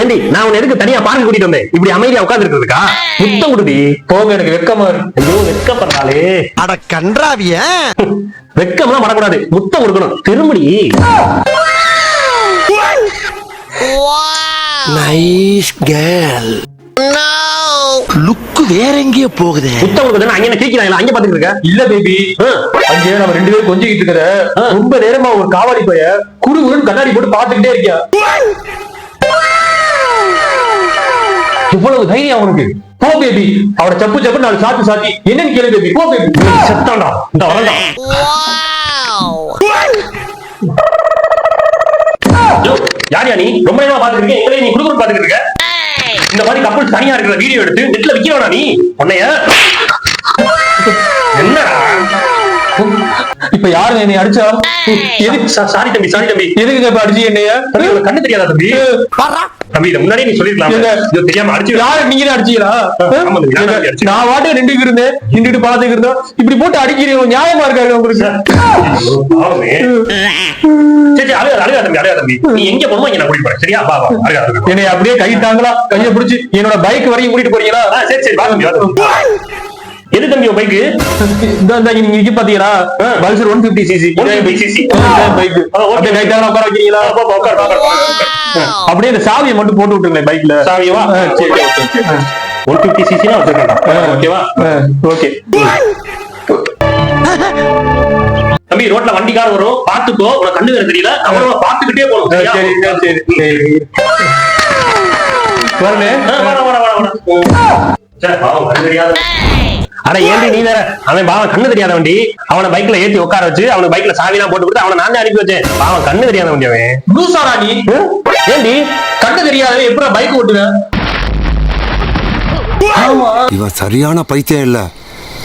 ஏண்டி நான் உன்னை எதுக்கு தனியா பார்க்க கூட்டிட்டு வந்தேன்? இப்படி அமைதியா உட்கார்ந்து இருக்கா முத்தம் கொடுடி போங்க எனக்கு வெக்கமா இருக்கு. ஐயோ வெக்கப்படுறாளே அட கன்றாவிய. வெக்கம்லாம் படக்கூடாது முத்தம் கொடுக்கணும் திரும்படி. நைஸ் கேர்ள் லுக்கு வேற எங்கேயோ போகுதே. முத்தம் கொடுக்கணும் அங்க என்ன கேட்கிறாங்களா அங்க பாத்துட்டு இருக்க. இல்ல பேபி. அங்கே நம்ம ரெண்டு பேரும் கொஞ்சிக்கிட்டு இருக்கிற. ரொம்ப நேரமா ஒரு காவாடி பைய குடு குடுன்னு கண்ணாடி போட்டு பாத்துக்கிட்டே இருக்கியா? இவ்வளவு தைரியம் அவனுக்கு. போ பேபி அவனை சப்பு சப்பு நாலு சாத்தி சாத்தி என்னன்னு கேளு பேபி போ பேபி செத்தாண்டா இந்த வரண்டா. யார் யா நீ? ரொம்ப நேரமா இருக்க எங்களே நீ குடுக்குற பாத்துட்டு இருக்க? இந்த மாதிரி கப்பல் தனியா இருக்கிற வீடியோ எடுத்து நெட்ல விக்கிறவனா நீ? உன்னைய? என்னடா? இப்ப யாரு என்னை அடிச்சா? எதுக்கு? சாரி தம்பி சாரி தம்பி. எதுக்கு இப்ப அடிச்சு என்னைய? கண்ணு தெரியாதா தம்பி? தம்பி இதை முன்னாடியே நீ சொல்லிருக்கலாம் தெரியாம அடிச்சு யாரு நீங்க தான் அடிச்சீங்களா நான் வாட்டு நின்றுட்டு இருந்தேன் நின்றுட்டு இருந்தோம். இப்படி போட்டு அடிக்கிறீங்க நியாயமா இருக்காரு உங்களுக்கு? சரியா. என்னை அப்படியே கை தாங்களா கையை பிடிச்சி என்னோட பைக் வரையும் கூட்டிட்டு போறீங்களா? சரி சரி. எது தம்பி பைக்கு இந்த நீங்க இங்க பாத்தீங்களா? Pulsar one fifty CC 150cc. Bike ஆ, okay. அப்படியே கை தாங்களா உட்கார வைக்கிறீங்களா. அப்படியே இந்த சாவியை மட்டும் போட்டு விட்டுருங்களேன் பைக்ல சாவியவா சரி ஒன் பிப்டி சிசி தான் வச்சிருக்கேன்டா. ஓகேவா ஓகே தம்பி ரோட்ல வண்டிக்கார வரும். பாத்துக்கோ. உனக்கு கண்ணு வேற தெரியல. அவனோட பாத்துக்கிட்டே போகணும்? சரி சரி சரி வரணும் ஆ, வாடா, வாடா, வாடா, அட ஏண்டி நீ வேற? அவன் பாவம் கண்ணு தெரியாத வண்டி. அவனை பைக்ல ஏத்தி உட்கார வச்சு அவனுக்கு பைக்ல சாவி எல்லாம் போட்டு கொடுத்து அவனை நானே அனுப்பி வச்சேன். பாவம் கண்ணு தெரியாத வண்டி அவன். லூசாரா நீ? ஏண்டி? கண்ணு தெரியாத எப்படி பைக் ஓட்டுவேன் ஆமா. இவன் சரியான பைத்தியம் இல்ல.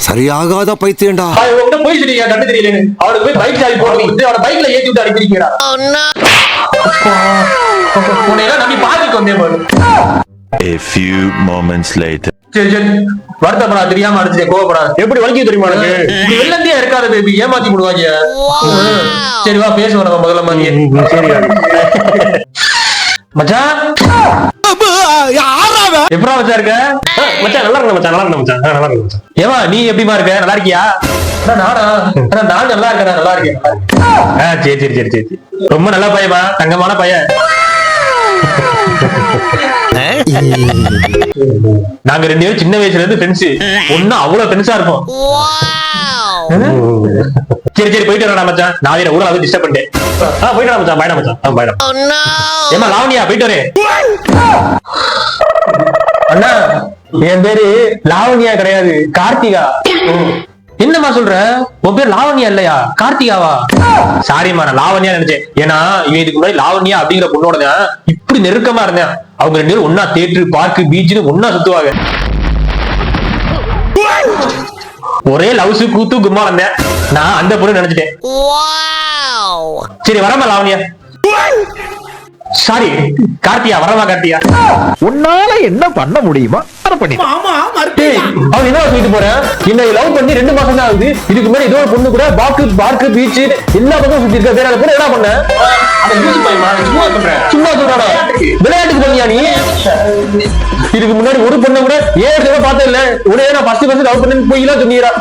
சரியாகாத பைத்தியம்டா. அவன் உங்ககிட்ட போய் சொல்லியா கண்ணு தெரியலன்னு. அவனுக்கு போய் பைக் சாவி போட்டு கொடுத்து அவனை பைக்ல ஏத்தி விட்டு அனுப்பிருக்கீங்களா உன்னை எல்லாம் நம்பி பாத்துக்கு வந்தேன் பாரு. A few moments later. சரி சரி வருத்தப்படா தெரியாம அடிச்சே கோவப்படாது. எப்படி வலிக்கு தெரியுமா எனக்கு இப்படி வெள்ளந்தே இருக்காத பேபி ஏமாத்தி விடுவாங்க. சரி வா பேசுவோம் நம்ம முதல்ல மச்சான்? எப்படா வச்சா இருக்க? மச்சான் நல்லா இருக்க மச்சான் நல்லா இருக்க மச்சான். நல்லா இருக்க மச்சான். ஏமா நீ எப்படிமா இருக்க? நல்லா இருக்கியா? நானா? நான் நல்லா இருக்கேன் நல்லா இருக்கேன். சரி சரி சரி சரி. ரொம்ப நல்ல பையமா தங்கமான பையன். நாங்க ரெண்டு பேரும் சின்ன வயசுல இருந்து ஃப்ரெண்ட்ஸ் ஒண்ணு அவ்வளவு ஃப்ரெண்ட்ஸா இருப்போம். சரி சரி போயிட்டு வரடா மச்சான். நான் வேற ஊரை வந்து டிஸ்டர்ப் பண்ணிட்டேன். ஆ போயிடா மச்சான். பாய்டா மச்சான். ஆ பாய்டா ஏமா லாவணியா போயிட்டு வரேன். அண்ணா என் பேரு லாவணியா கிடையாது கார்த்திகா. என்னம்மா சொல்ற? உன் பேர் லாவண்யா இல்லையா? கார்த்திகாவா? சாரிம்மா நான் லாவண்யா நினைச்சேன். ஏன்னா இவன் இதுக்கு முன்னாடி லாவண்யா அப்படிங்கிற பொண்ணோட தான் இப்படி நெருக்கமா இருந்தேன். அவங்க ரெண்டு பேரும் ஒன்னா தேட்டரு பார்க்கு பீச்சுன்னு ஒன்னா சுத்துவாங்க. ஒரே லவ்ஸு கூத்து கும்மா வந்தேன். நான் அந்த பொண்ணு நினைச்சிட்டேன். சரி வரமா லாவண்யா? சாரி கார்த்தியா வரமா கார்த்தியா? உன்னால என்ன பண்ண முடியுமா? அதை பண்ணி டேய், அவன் என்ன சொல்லிட்டு போறேன் என்னை லவ் பண்ணி ரெண்டு மாசம் தான் ஆகுது. இதுக்கு முன்னாடி ஏதோ ஒரு பொண்ணு கூட பாக்கு பார்க்கு பீச் எல்லா பக்கம் சுத்தி இருக்க. வேற பொண்ணு என்ன பண்ண? சும்மா சொல்றாடா விளையாட்டுக்கு பண்ணியா நீ? இதுக்கு முன்னாடி ஒரு பொண்ணை கூட ஏழு தடவை பார்த்தது இல்ல. உடனே நான் ஃபர்ஸ்ட் ஃபர்ஸ்ட் லவ் பண்ணி போய்லாம் சொன்னீரா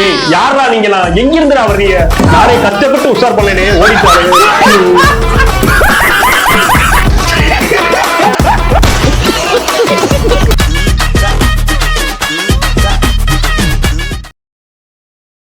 ஏய் யாரா நீங்களா எங்க இருந்து வர்றீங்க? நானே கஷ்டப்பட்டு உஷார் பண்ணேனே ஓடிப்பாரு